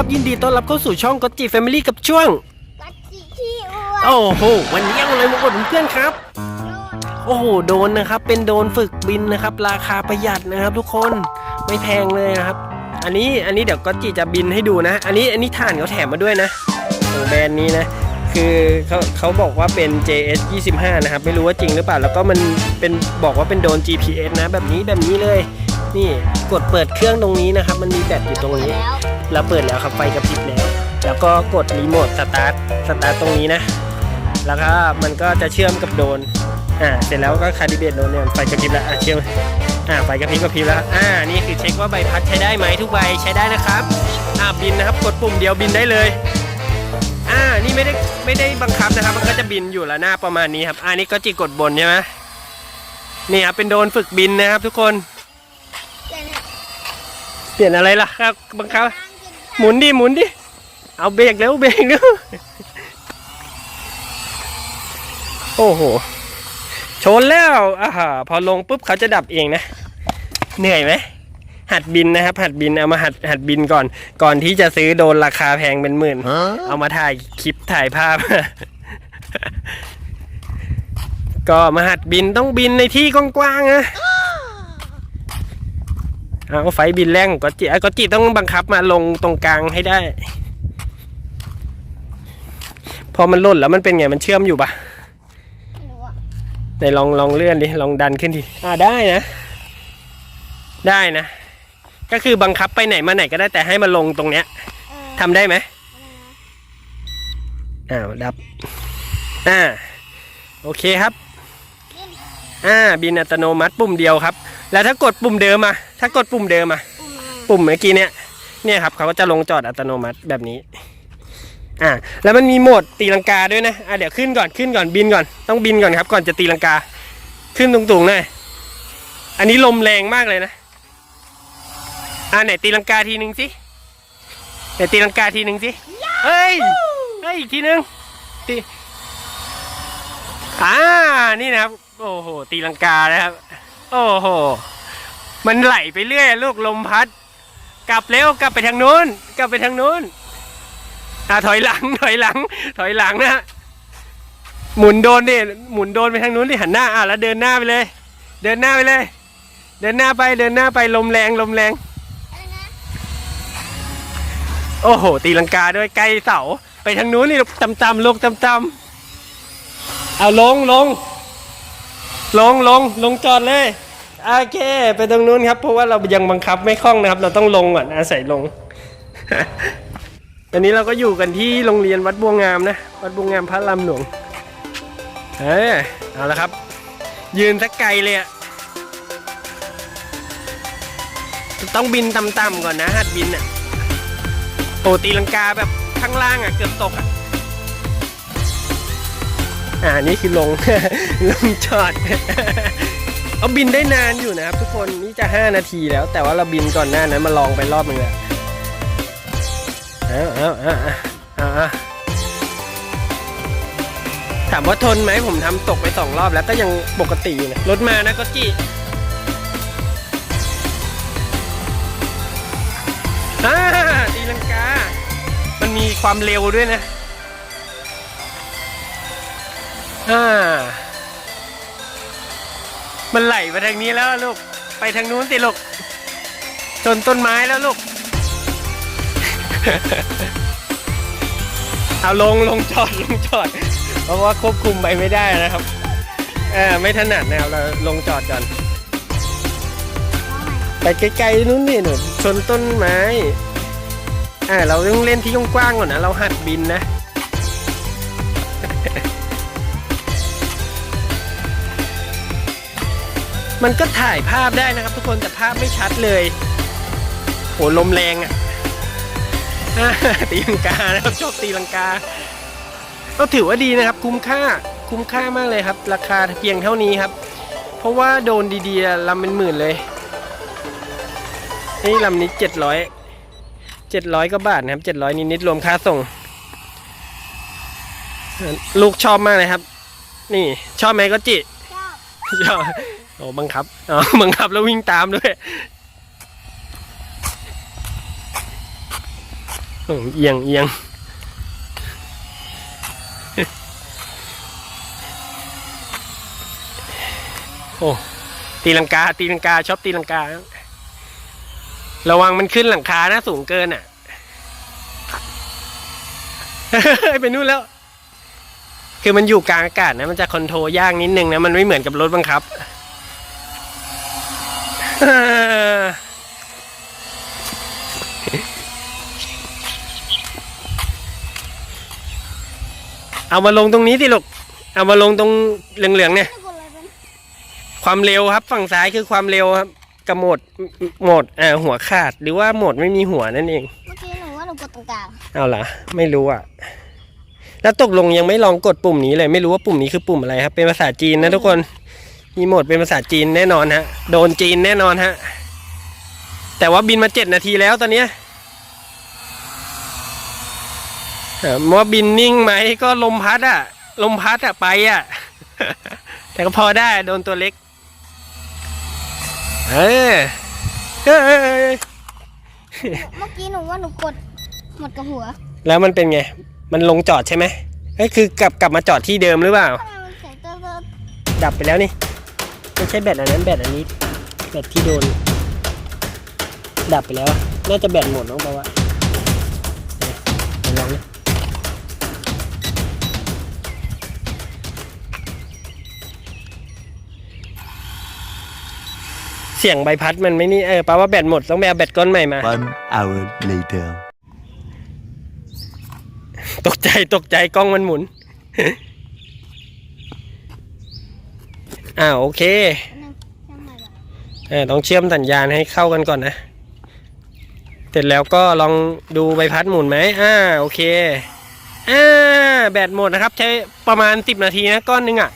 ครับ ยินดีต้อนรับเข้าสู่ช่องก็จิแฟมิลี่กับช่วงกัดจิขี้อ้วนโอ้โหวันนี้เอาอะไรมาอวดเพื่อนๆครับ โอ้โหโดรนนะครับ เป็นโดรนฝึกบินนะครับ ราคาประหยัดนะครับ ทุกคนไม่แพงเลยนะครับ อันนี้อันนี้เดี๋ยวก็จิจะบินให้ดูนะ อันนี้อันนี้ฐานเขาแถมมาด้วยนะของแบรนด์นี้นะ คือเขาเขาบอกว่าเป็น JS 25นะครับไม่รู้ว่าจริงหรือเปล่าแล้วก็มันเป็นบอกว่าเป็นโดรน GPS นะ แบบนี้แบบนี้เลย นี่กดเปิดเครื่องตรงนี้นะครับ มันมีแบตอยู่ตรงนี้ แล้ว เราเปิดแล้วครับไฟกระพริบแล้ว แล้วก็กดรีโมทสตาร์ทสตาร์ทตรงนี้นะ แล้วก็มันก็จะเชื่อมกับโดนอ่าเสร็จแล้วก็คาลิเบตโดนเนี่ยไฟกระพริบแล้วอะเชื่อมอ่าไฟกระพริบกระพริบแล้วอ่านี่คือเช็คว่าใบพัดใช้ได้ไหมทุกใบใช้ได้นะครับอ่าบินนะครับกดปุ่มเดียวบินได้เลยอ่านี่ไม่ได้ไม่ได้บังคับนะครับ มันก็จะบินอยู่ล้วหน้าประมาณนี้ครับอ่านี่ก็จีกดบนใช่ไหมนี่ครับเป็นโดนฝึกบินนะครับทุกคน เปลี่ยนอะไรล่ะครับบังคับ หมุนดิหมุนดิ เอาเบรกแล้วเบรกแล้วโอ้โห ชนแล้วอ่าฮะพอลงปุ๊บเขาจะดับเองนะ เหนื่อยไหม หัดบินนะครับ หัดบิน เอามาหัดหัดบินก่อน ก่อนที่จะซื้อโดนราคาแพงเป็นหมื่น เอามาถ่ายคลิปถ่ายภาพ ก็มาหัดบินต้องบินในที่กว้างๆนะ เอาไฟบินแรงก็จิอะก็จิต้องบังคับมาลงตรงกลางให้ได้ พอมันหล่นแล้วมันเป็นไงมันเชื่อมอยู่ปะไม่รู้อะไหนลองลองเลื่อนดิลองดันขึ้นทีอ่าได้นะ ได้นะ ก็คือบังคับไปไหนมาไหนก็ได้แต่ให้มาลงตรงเนี้ยเออทำได้ไหมอ้าวดับอ่าโอเคครับ อ่าบินอัตโนมัติปุ่มเดียวครับ แล้วถ้ากดปุ่มเดิมอะถ้ากดปุ่มเดิมอะอุ้มมาปุ่มเมื่อกี้เนี่ยเนี่ยครับเขาก็จะลงจอดอัตโนมัติแบบนี้อ่าแล้วมันมีโหมดตีลังกาด้วยนะอ่าเดี๋ยวขึ้นก่อนขึ้นก่อนบินก่อนต้องบินก่อนครับ ก่อนจะตีลังกา ขึ้นตรงๆหน่อยอันนี้ลมแรงมากเลยนะอ่าไหนตีลังกาทีหนึ่งสิไหนตีลังกาทีหนึ่งสิเฮ้ยเฮ้ยอีกทีหนึ่งตีอ่านี่นะครับ โอ้โห ตีลังกานะครับ โอ้โห มันไหลไปเรื่อยลูกลมพัด กลับเร็วกลับไปทางนู้น กลับไปทางนู้นอ่าถอยหลัง ถอยหลัง ถอยหลังนะหมุนโดนดิหมุนโดนไปทางนู้นดิหันหน้าอะแล้วเดินหน้าไปเลย เดินหน้าไปเลย เดินหน้าไปเดินหน้าไปลมแรงลมแรง โอ้โห ตีลังกาด้วยใกล้เสา ไปทางนู้นนี่ต่ำๆลูกต่ำๆเอาลงลง ลงลงลงจอดเลย โอเค ไปตรงนู้นครับ เพราะว่าเรายังบังคับไม่คล่องนะครับ เราต้องลงก่อนอาศัยลงตอนนี้เราก็อยู่กันที่โรงเรียนวัดบัวงามนะ วัดบัวงามพระรามหลวง เออเอาละครับ ยืนสักไกลเลยอะต้องบินต่ำๆก่อนนะหัดบินอะโอ้ตีลังกาแบบข้างล่างอะเกือบตกอะ อ่านี่คือลง ลงจอด เอาบินได้นานอยู่นะครับ ทุกคนนี่จะ 5 นาทีแล้ว แต่ว่าเราบินก่อนหน้านั้นมาลองไปรอบนึงแล้วเอาเอาเอาเอาถามว่าทนไหมผมทำตกไปสองรอบแล้วก็ยังปกติอยู่นะรถมานะก็จีอ่าตีลังกา มันมีความเร็วด้วยนะ มันไหลไปทางนี้แล้วลูก ไปทางนู้นสิลูกชนต้นไม้แล้วลูก เอาลงลงจอดลงจอด เพราะว่าควบคุมไปไม่ได้นะครับเออไม่ถนัดนะครับเราลงจอดก่อน ไปไกลๆนู้นนี่หนูชนต้นไม้อ่าเราต้องเล่นที่กว้างๆก่อนนะ เราหัดบินนะ มันก็ถ่ายภาพได้นะครับ ทุกคนแต่ภาพไม่ชัดเลยโหลมแรงอะ่ะตีลังกานะครับชอบตีลังกา ก็ถือว่าดีนะครับ คุ้มค่าคุ้มค่ามากเลยครับ ราคาเพียงเท่านี้ครับ เพราะว่าโดนดีๆลำเป็นหมื่นเลยนี่ลำนี้เจ็ดร้อยเจ็ดร้อยก็บาทนะครับเจ็ดร้อยนิดๆรวมค่าส่ง ลูกชอบมากเลยครับ นี่ชอบไหมก็จิชอบชอบ โอ้บังคับอ๋อบังคับแล้ววิ่งตามด้วยเอียงเอียงโอ้ตีลังกา ตีลังกาชอบตีลังกา ระวังมันขึ้นหลังคานะสูงเกินอะไปนู่นแล้ว คือมันอยู่กลางอากาศนะ มันจะคอนโทรยากนิดนึงนะ มันไม่เหมือนกับรถบังคับ เอามาลงตรงนี้สิลูก เอามาลงตรงเหลืองๆเนี่ยไม่กดอะไรเป็นความเร็วครับ ฝั่งซ้ายคือความเร็วครับกับโหมดโหมดอ่าหัวขาดหรือว่าโหมดไม่มีหัวนั่นเอง เมื่อกี้หนูว่าหนูกดตรงกลางเอาล่ะ ไม่รู้อะ แล้วตกลงยังไม่ลองกดปุ่มนี้เลย ไม่รู้ว่าปุ่มนี้คือปุ่มอะไรครับ เป็นภาษาจีนนะทุกคน มีโหมดเป็นภาษาจีนแน่นอนฮะ โดนจีนแน่นอนฮะ แต่ว่าบินมาเจ็ดนาทีแล้วตอนเนี้ยเอ่อว่าบินนิ่งไหมก็ลมพัดอะลมพัดอะไปอะแต่ก็พอได้โดนตัวเล็กเออเออเออเออเมื่อกี้หนูว่าหนูกดหมดกับหัว แล้วมันเป็นไง มันลงจอดใช่ไหมเอ้ยคือกลับกลับมาจอดที่เดิมหรือเปล่า ทำไมมันเสียงเติร์ดดับไปแล้วนี่ ไม่ใช่แบตอันนั้นแบตอันนี้ แบตที่โดน ดับไปแล้วอะน่าจะแบตหมดน้องบอกว่าเดี๋ยวลองนะเสียงใบพัดมันไม่นี่เออแปลว่าแบตหมดต้องไปเอาแบตก้อนใหม่มา One hour later. ตกใจตกใจกล้องมันหมุน อ่าโอเคๆนึงทำไมล่ะเออต้องเชื่อมสัญญาณให้เข้ากันก่อนนะ เสร็จแล้วก็ลองดูใบพัดหมุนไหมอ่าโอเคอ่าแบตหมดนะครับ ใช้ประมาณสิบนาทีนะก้อนหนึงอะ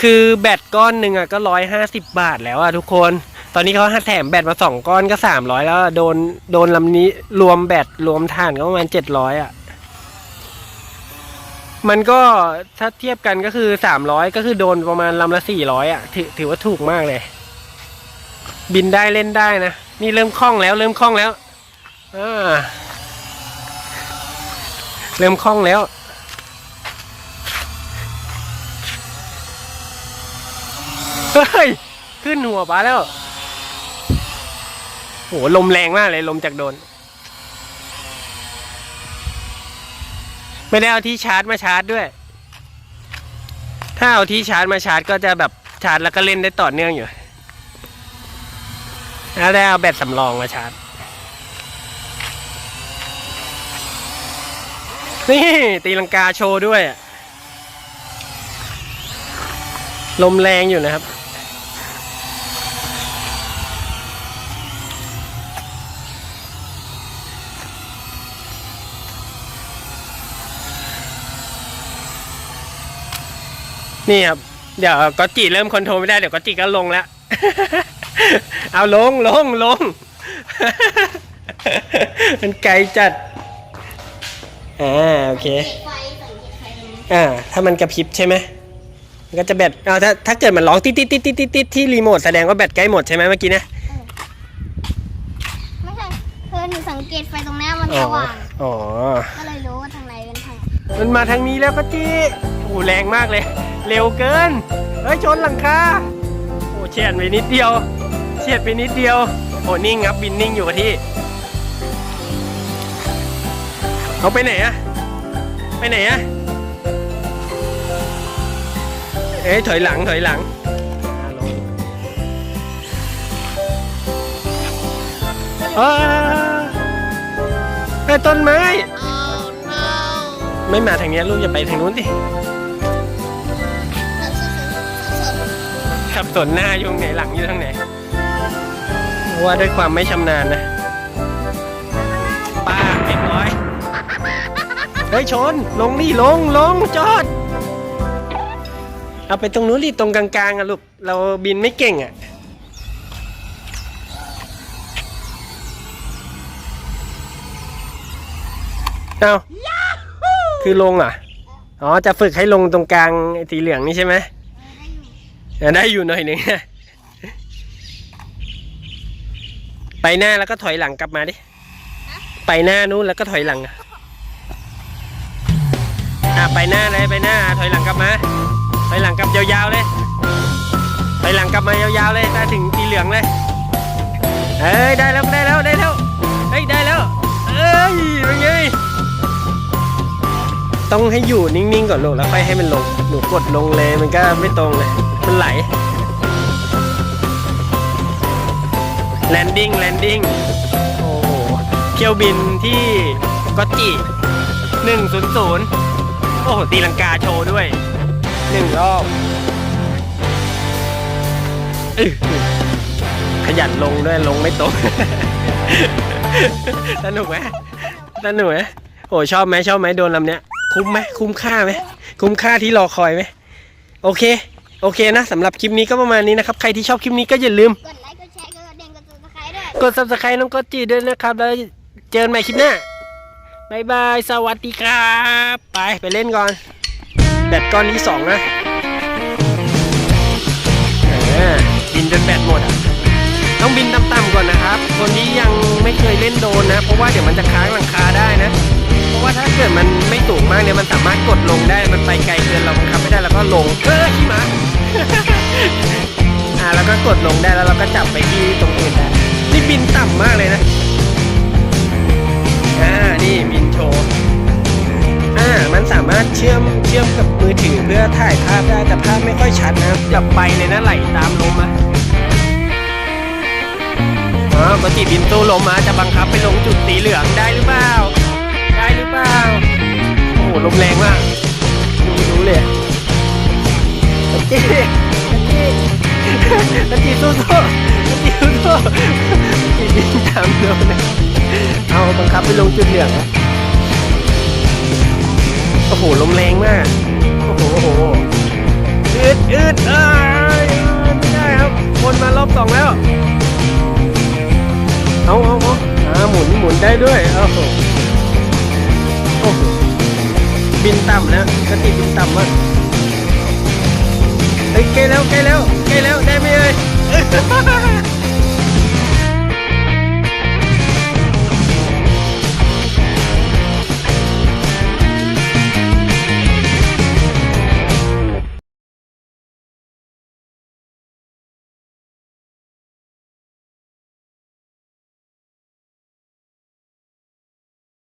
คือแบตก้อนหนึ่งอะก็ร้อยห้าสิบบาทแล้วอะทุกคน ตอนนี้เขาให้แถมแบตมาสองก้อนก็สามร้อยแล้ว โดนโดนลำนี้รวมแบตรวมถ่านก็ประมาณเจ็ดร้อยอะ มันก็ถ้าเทียบกันก็คือสามร้อยก็คือโดนประมาณลำละสี่ร้อยอะถือถือว่าถูกมากเลย บินได้เล่นได้นะนี่เริ่มคล่องแล้ว เริ่มคล่องแล้วอ่าเริ่มคล่องแล้ว เฮ้ย ขึ้นหัวปลาแล้วโหลมแรงมากเลยลมจากโดน ไม่ได้เอาที่ชาร์จมาชาร์จด้วย ถ้าเอาที่ชาร์จมาชาร์จก็จะแบบชาร์จแล้วก็เล่นได้ต่อเนื่องอยู่แล้วได้เอาแบตสำรองมาชาร์จ นี่ตีลังกาโชว์ด้วยอะลมแรงอยู่นะครับ นี่ครับ เดี๋ยวก็จีเริ่มคอนโทรลไม่ได้ เดี๋ยวก็จีก็ลงแล้ว เอาลงลงลง มันไกลจัด อ่าโอเคไฟสังเกตไฟตรงนี้อ่า ถ้ามันกระพริบใช่ไหมมันก็จะแบตอ่าถ้าถ้าเกิดมันร้องติดติดติดติดติดติดที่รีโมทแสดงว่าแบตใกล้หมดใช่ไหมเมื่อกี้นะ ไม่ใช่เพื่อนหนูสังเกตไฟตรงหน้ามันอ๋สอว่าง อ๋อ ก็เลยรู้ว่าทางไหนเป็นทาง มันมาทางนี้แล้วก็จี โอ้แรงมากเลย เร็วเกิน เฮ้ยชนหลังคา โอ้เฉียดไปนิดเดียว เฉียดไปนิดเดียว โอ้นิ่งครับบินนิ่งอยู่กับที่เอาไปไหนอะไปไหนอะเอ้ยถอยหลังถอยหลังอ่าลงอ่าเฮ้ยต้นไม้ ไม่มาทางเนี้ยลูกอย่าไปทางนู้นสิ ขับสนหน้าอยู่ทางไหนหลังอยู่ทางไหนว่าด้วยความไม่ชำนาญนะป้าเรียบร้อยเฮ้ยชน ลงนี่ลงลงจอด เอาไปตรงนู้นดิตรงกลางๆอะลูก เราบินไม่เก่งอะเอาคือลงเหรอะอ๋อ จะฝึกให้ลงตรงกลางสีเหลืองนี่ใช่ไหม ได้อยู่หน่อยหนึ่งไปหน้าแล้วก็ถอยหลังกลับมาดิ ไปหน้านู้นแล้วก็ถอยหลังอะอะไปหน้าเลยไปหน้า ถอยหลังกลับมา ถอยหลังกลับยาวๆเลย ถอยหลังกลับมายาวๆเลยถ้าถึงสีเหลืองเลยเอ้ยได้แล้วได้แล้วได้แล้วเฮ้ยได้แล้วเอ้ยเป็นไงต้องให้อยู่นิ่งๆก่อนลูกแล้วค่อยให้มันลงหนูกดลงเลยมันก็ไม่ตรงเลย มันไหลแลนดิ้งแลนดิ้งโอ้โหเที่ยวบินที่ก็จิหนึ่งศูนย์ศูนย์โอ้โห ตีลังกาโชว์ด้วยหนึ่งรอบอขยันลงด้วยลงไม่ตรงสนุกไหมสนุกไหมโอ้ชอบไหมชอบไหมโดนลำเนี้ย คุ้มไหมคุ้มค่าไหมคุ้มค่าที่รอคอยไหมโอเค โอเคนะสำหรับคลิปนี้ก็ประมาณนี้นะครับ ใครที่ชอบคลิปนี้ก็อย่าลืม กดไลค์ กดแชร์ กดกระดิ่งกดซับสไครต์ด้วย กด subscribe น้องก็จีด้วยนะครับ แล้วเจอกันใหม่คลิปหน้าบายบาย สวัสดีครับ ไป ไปเล่นก่อน แบตก้อนที่สองนะเออบินจนแบตหมดอะ ต้องบินต่ำๆก่อนนะครับ คนที่ยังไม่เคยเล่นโดรนนะ เพราะว่าเดี๋ยวมันจะค้างหลังคาได้นะ เพราะว่าถ้าเกิดมันไม่สูงมากเนี่ย มันสามารถกดลงได้ มันไปไกลเกินเราบังคับไม่ได้แล้วก็ลง เออขี้หมา อ่าแล้วก็กดลงได้แล้วเราก็จับไปที่ตรงอื่นได้นี่บินต่ำมากเลยนะ อ่า นี่บินโชว์ อ่า มันสามารถเชื่อมเชื่อมกับมือถือเพื่อถ่ายภาพได้แต่ภาพไม่ค่อยชัดนะอย่าไปเลยนะไหลตามลมอะอ๋อปกติบินตู้ลมมาจะบังคับไปลงจุดสีเหลืองได้หรือเปล่า ได้หรือเปล่า โอ้โหลมแรงมากดูรู้เลย ตะกี้ตะกี้ตะกี้สู้ๆตะกี้สู้ๆตะกี้บินตามโดนนะเอาบังคับไปลงจุดเหลืองอะโอ้โหลมแรงมาก โอ้โหโอ้โหอืดอืดเอ้ยไม่ได้ครับวนมารอบสองแล้ว เอาเอาเอาอ่าหมุนหมุนได้ด้วยโอ้โหบินต่ำแล้วกติบินต่ำมาก เฮ้ยใกล้แล้วเกล้แล้วเกล้แล้วได้ไหมเอ่ย